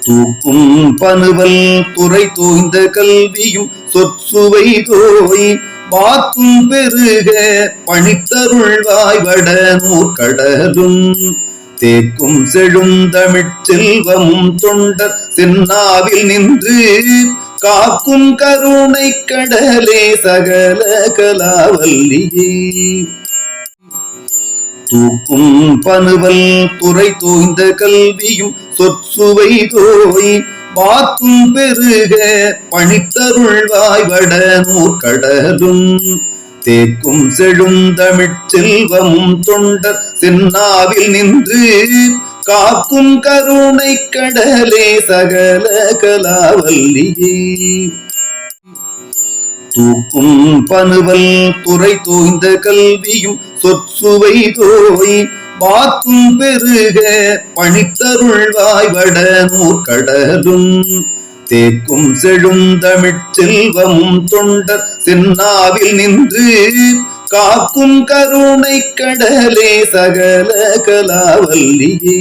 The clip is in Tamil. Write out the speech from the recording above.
தூக்கும் பனுவல் துறை தோய்ந்த கல்வியும் சொற்சுவை தோய் வாக்கும் பெருக பணித்தருள்வாய் வட நூற்கடலும் தேக்கும் செழும் தமிழ்ச் செல்வமும் தொண்டர் சென்னாவில் நின்று காக்கும் கருணை கடலே சகல கலாவல்லியே. தூக்கும் பனுவல் துறை தோய்ந்த கல்வியும் சொற்சுவை தோய் வாக்கும் பெருக பணித்தருள்வாய் வட நூற்கடலும். தேக்கும் செழுந்தமிழ் செல்வமும் தொண்டர் சென்னாவில் நின்று காக்கும் கருணை கடலே சகல கலாவல்லியே தூக்கும் பனுவல் துறை தோய்ந்த கல்வியும் சொற்சுவை தோய் வாக்கும் பெருக பணித்தருள்வாய் வட நூற்கடலும் தேக்கும் செழும் தமிழ்ச் செல்வமும் தொண்டர் சென்னாவில் நின்று காக்கும் கருணை கடலே சகல கலாவல்லியே.